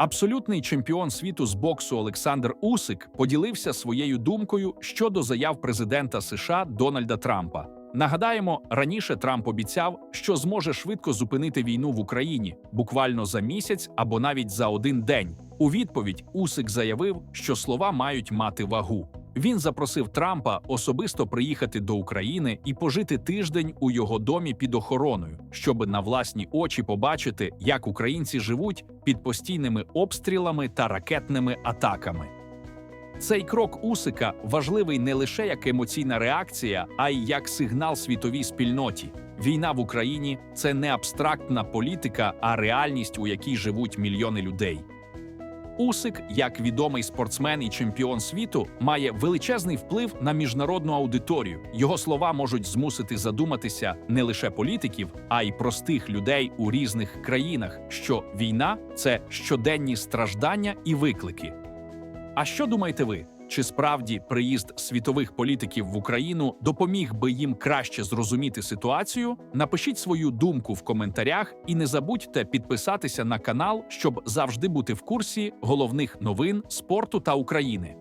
Абсолютний чемпіон світу з боксу Олександр Усик поділився своєю думкою щодо заяв президента США Дональда Трампа. Нагадаємо, раніше Трамп обіцяв, що зможе швидко зупинити війну в Україні буквально за місяць або навіть за один день. У відповідь Усик заявив, що слова мають мати вагу. Він запросив Трампа особисто приїхати до України і пожити тиждень у його домі під охороною, щоб на власні очі побачити, як українці живуть під постійними обстрілами та ракетними атаками. Цей крок Усика важливий не лише як емоційна реакція, а й як сигнал світовій спільноті. Війна в Україні це не абстрактна політика, а реальність, у якій живуть мільйони людей. Усик, як відомий спортсмен і чемпіон світу, має величезний вплив на міжнародну аудиторію. Його слова можуть змусити задуматися не лише політиків, а й простих людей у різних країнах, що війна це щоденні страждання і виклики. А що думаєте ви? Чи справді приїзд світових політиків в Україну допоміг би їм краще зрозуміти ситуацію? Напишіть свою думку в коментарях і не забудьте підписатися на канал, щоб завжди бути в курсі головних новин спорту та України.